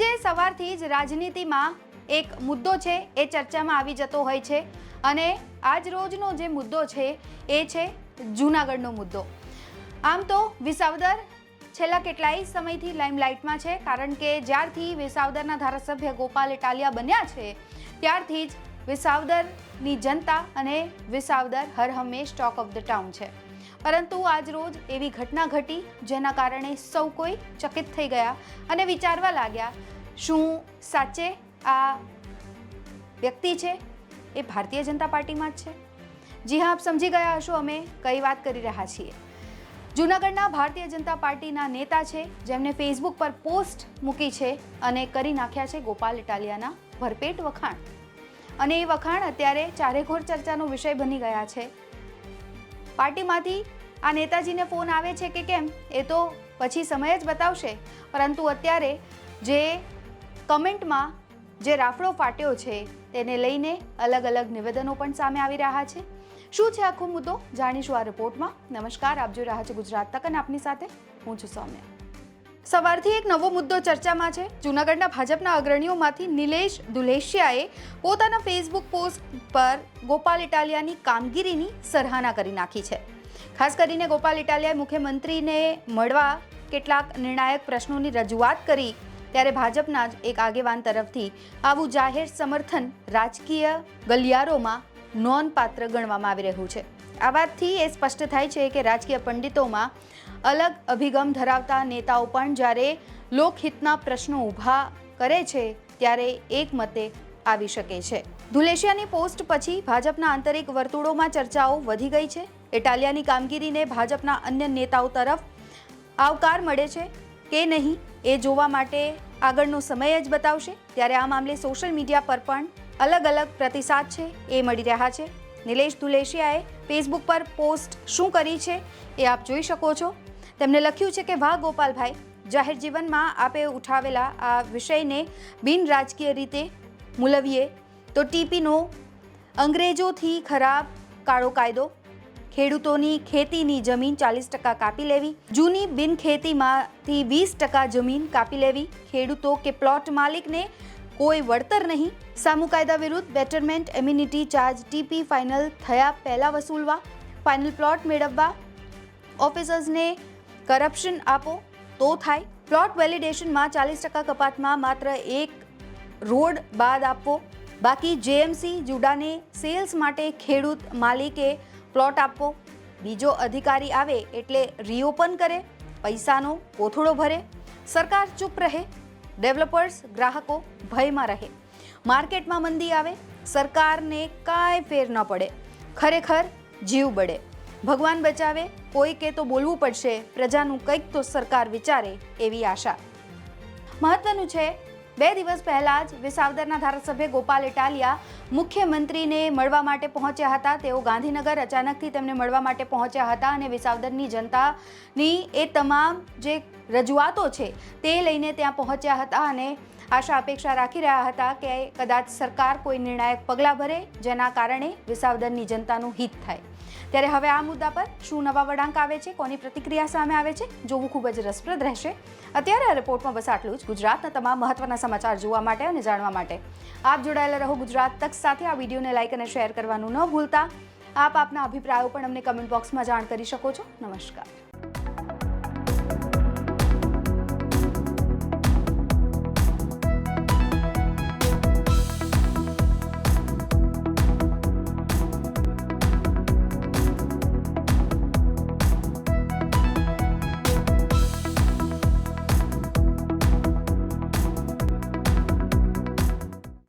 રોજે સવારથી જ રાજનીતિમાં એક મુદ્દો છે, એ ચર્ચામાં આવી જતો હોય છે અને આજ રોજનો જે મુદ્દો છે, એ છે જૂનાગઢનો મુદ્દો. આમ તો વિસાવદર છેલ્લા કેટલાય સમયથી લાઇમલાઇટમાં છે, કારણ કે જ્યારથી વિસાવદરના ધારાસભ્ય ગોપાલ ઇટાલિયા બન્યા છે, ત્યારથી જ વિસાવદરની જનતા અને વિસાવદર હર હંમેશ ટોક ઓફ ધ ટાઉન છે. પરંતુ આજ રોજ એવી ઘટના ઘટી જેના કારણે સૌ કોઈ ચકિત થઈ ગયા અને વિચારવા લાગ્યા, શું સાચે આ વ્યક્તિ છે? એ ભારતીય જનતા પાર્ટીમાં જ છે? જી હા, આપ સમજી ગયા હશો, અમે કઈ વાત કરી રહ્યા છીએ. જૂનાગઢના ભારતીય જનતા પાર્ટીના નેતા છે જેમને ફેસબુક પર પોસ્ટ મૂકી છે અને કરી નાખ્યા છે ગોપાલ ઇટાલિયાના ભરપેટ વખાણ. અને એ વખાણ અત્યારે ચારેઘોર ચર્ચાનો વિષય બની ગયા છે. પાર્ટીમાંથી આ નેતાજીને ફોન આવે છે કે કેમ? એ તો પછી સમય જ બતાવશે. પરંતુ અત્યારે જે કમેન્ટમાં જે રાફડો ફાટ્યો છે, તેને લઈને અલગ અલગ નિવેદનો પણ સામે આવી રહ્યા છે. શું છે આખો મુદ્દો? જાણીશું આ રિપોર્ટમાં. નમસ્કાર, આપ જોઈ રહ્યા છો ગુજરાત તક અને આપની સાથે હું છું સૌમ્યા. સવારથી એક નવો મુદ્દો ચર્ચામાં છે. જૂનાગઢના ભાજપના અગ્રણીઓમાંથી નિલેશ દુલેશિયાએ પોતાના ફેસબુક પોસ્ટ પર ગોપાલ ઇટાલિયાની કામગીરીની સરાહના કરી નાખી છે. ખાસ કરીને ગોપાલ ઇટાલિયાએ મુખ્યમંત્રીને મળવા કેટલાક નિર્ણાયક પ્રશ્નોની રજૂઆત કરી, ત્યારે ભાજપના જ એક આગેવાન તરફથી આવું જાહેર સમર્થન રાજકીય ગલિયારોમાં નોંધપાત્ર ગણવામાં આવી રહ્યું છે. આ વાતથી એ સ્પષ્ટ થાય છે કે રાજકીય પંડિતોમાં અલગ અભિગમ ધરાવતા નેતાઓ પણ જ્યારે લોકહિતના પ્રશ્નો ઊભા કરે છે, ત્યારે એક મતે આવી શકે છે. ધુલેશિયાની પોસ્ટ પછી ભાજપના આંતરિક વર્તુળોમાં ચર્ચાઓ વધી ગઈ છે. ઇટાલિયાની કામગીરીને ભાજપના અન્ય નેતાઓ તરફ આવકાર મળે છે કે નહીં, એ જોવા માટે આગળનો સમય જ બતાવશે. ત્યારે આ મામલે સોશિયલ મીડિયા પર પણ અલગ અલગ પ્રતિસાદ છે, એ મળી રહ્યા છે. નિલેશ દુલેશિયાએ ફેસબુક પર પોસ્ટ શું કરી છે એ આપ જોઈ શકો છો. તેમણે લખ્યું છે કે, વાહ ગોપાલભાઈ, જાહેર જીવનમાં આપે ઉઠાવેલા આ વિષયને બિન રાજકીય રીતે મૂલવીએ તો ટીપીનો અંગ્રેજોથી ખરાબ કાળો કાયદો, ખેડૂતોની ખેતીની જમીન ચાલીસ ટકા કાપી લેવી, જૂની બિન ખેતીમાંથી વીસ ટકા જમીન કાપી લેવી, ખેડૂતો કે પ્લોટ માલિકને કોઈ વળતર નહીં. સામુ કાયદા વિરુદ્ધ betterment amenity charge TP final થયા પહેલાં વસૂલવા, ફાઇનલ પ્લોટ મેળવવા. ઓફિસર્સને કરપ્શન આપો તો થાય. પ્લોટ વેલિડેશનમાં ચાલીસ ટકા કપાતમાં માત્ર એક રોડ બાદ આપવો. બાકી જેએમસી જુડાને સેલ્સ માટે ખેડૂત માલિકે પ્લોટ આપવો. બીજો અધિકારી આવે એટલે રીઓપન કરે. પૈસાનો કોથળો ભરે. સરકાર ચૂપ રહે. ડેવલપર્સ, ગ્રાહકો ભયમાં રહે. માર્કેટમાં મંદી આવે, સરકારને કાંઈ ફેર ન પડે. ખરેખર જીવ બળે. ભગવાન બચાવે કોઈ કે તો બોલવું પડશે, પ્રજાનું કંઈક તો સરકાર વિચારે એવી આશા. મહત્વનું છે બે દિવસ પહેલા જ વિસાવદરના ધારાસભ્ય ગોપાલ ઇટાલિયા મુખ્યમંત્રીને મળવા માટે પહોંચ્યા હતા. તેઓ ગાંધીનગર અચાનકથી તેમને મળવા માટે પહોંચ્યા હતા અને વિસાવદરની જનતાની એ તમામ જે રજૂઆતો છે તે લઈને ત્યાં પહોંચ્યા હતા અને આશા અપેક્ષા રાખી રહ્યા હતા કે કદાચ સરકાર કોઈ નિર્ણાયક પગલાં ભરે, જેના કારણે વિસાવદરની જનતાનું હિત થાય. ત્યારે હવે આ મુદ્દા પર શું નવા વળાંક આવે છે, કોની પ્રતિક્રિયા સામે આવે છે, જોવું ખૂબ જ રસપ્રદ રહેશે. અત્યારે આ રિપોર્ટમાં બસ આટલું જ. ગુજરાતના તમામ મહત્વના સમાચાર જોવા માટે અને જાણવા માટે. આપ જોડાયેલા રહો ગુજરાત તક સાથે. આ વિડીયોને લાઇક અને શેર કરવાનું ન ભૂલતા. આપ આપના અભિપ્રાયો પણ અમને કમેન્ટ બોક્સમાં જાણ કરી શકો છો. નમસ્કાર.